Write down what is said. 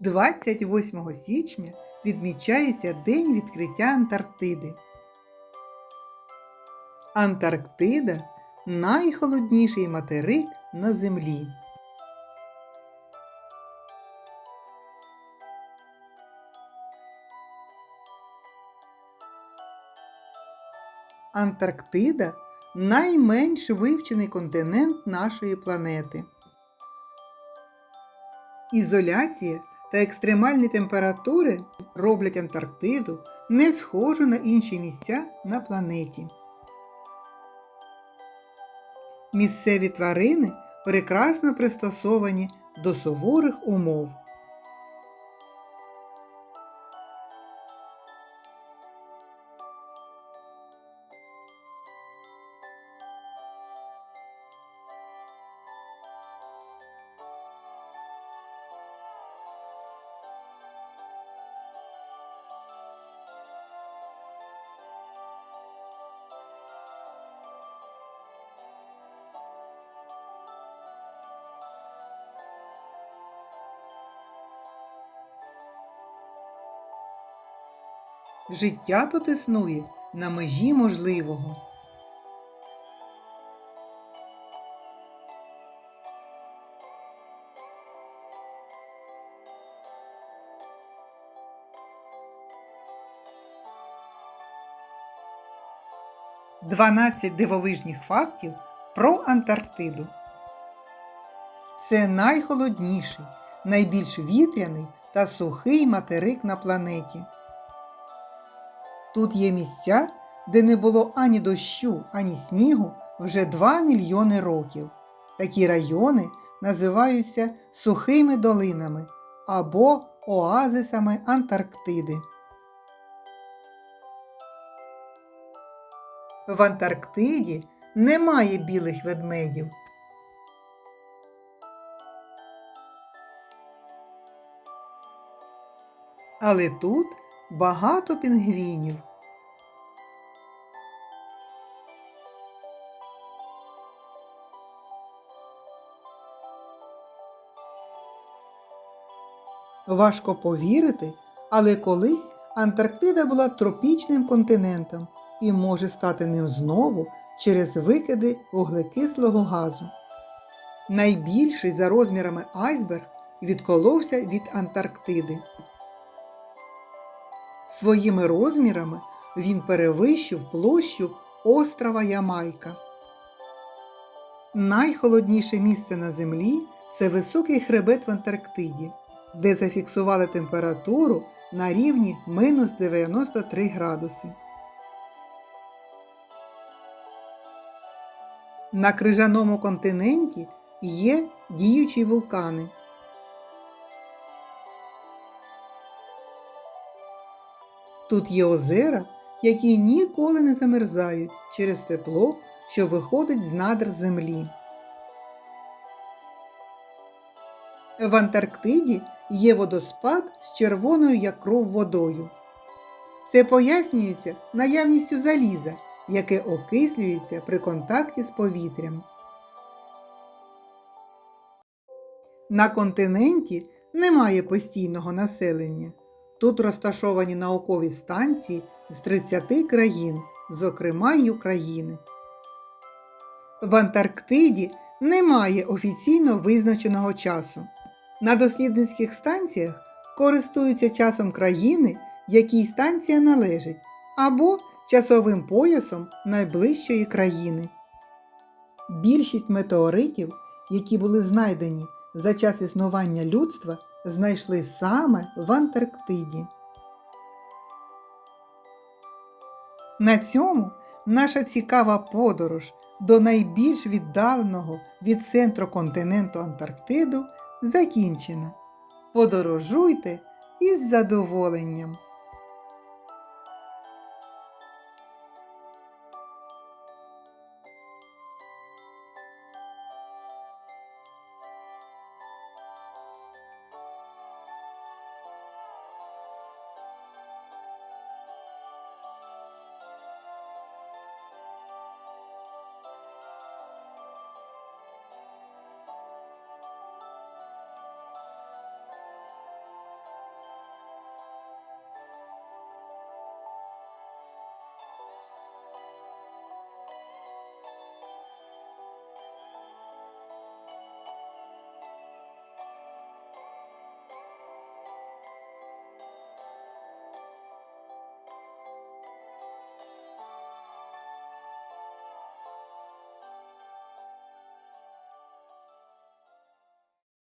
28 січня відмічається День відкриття Антарктиди. Антарктида найхолодніший материк на Землі. Антарктида найменш вивчений континент нашої планети. Ізоляція та екстремальні температури роблять Антарктиду не схожу на інші місця на планеті. Місцеві тварини прекрасно пристосовані до суворих умов. Життя тут існує на межі можливого. Дванадцять дивовижних фактів про Антарктиду. Це найхолодніший, найбільш вітряний та сухий материк на планеті. Тут є місця, де не було ані дощу, ані снігу вже 2 мільйони років. Такі райони називаються сухими долинами або оазисами Антарктиди. В Антарктиді немає білих ведмедів. Але тут багато пінгвінів. Важко повірити, але колись Антарктида була тропічним континентом і може стати ним знову через викиди вуглекислого газу. Найбільший за розмірами айсберг відколовся від Антарктиди. Своїми розмірами він перевищив площу острова Ямайка. Найхолодніше місце на Землі це високий хребет в Антарктиді, де зафіксували температуру на рівні мінус 93 градуси. На крижаному континенті є діючі вулкани. Тут є озера, які ніколи не замерзають через тепло, що виходить з надр землі. В Антарктиді є водоспад з червоною як кров водою. Це пояснюється наявністю заліза, яке окислюється при контакті з повітрям. На континенті немає постійного населення. Тут розташовані наукові станції з 30 країн, зокрема й України. В Антарктиді немає офіційно визначеного часу. На дослідницьких станціях користуються часом країни, якій станція належить, або часовим поясом найближчої країни. Більшість метеоритів, які були знайдені за час існування людства, знайшли саме в Антарктиді. На цьому наша цікава подорож до найбільш віддаленого від центру континенту Антарктиду закінчена. Подорожуйте із задоволенням!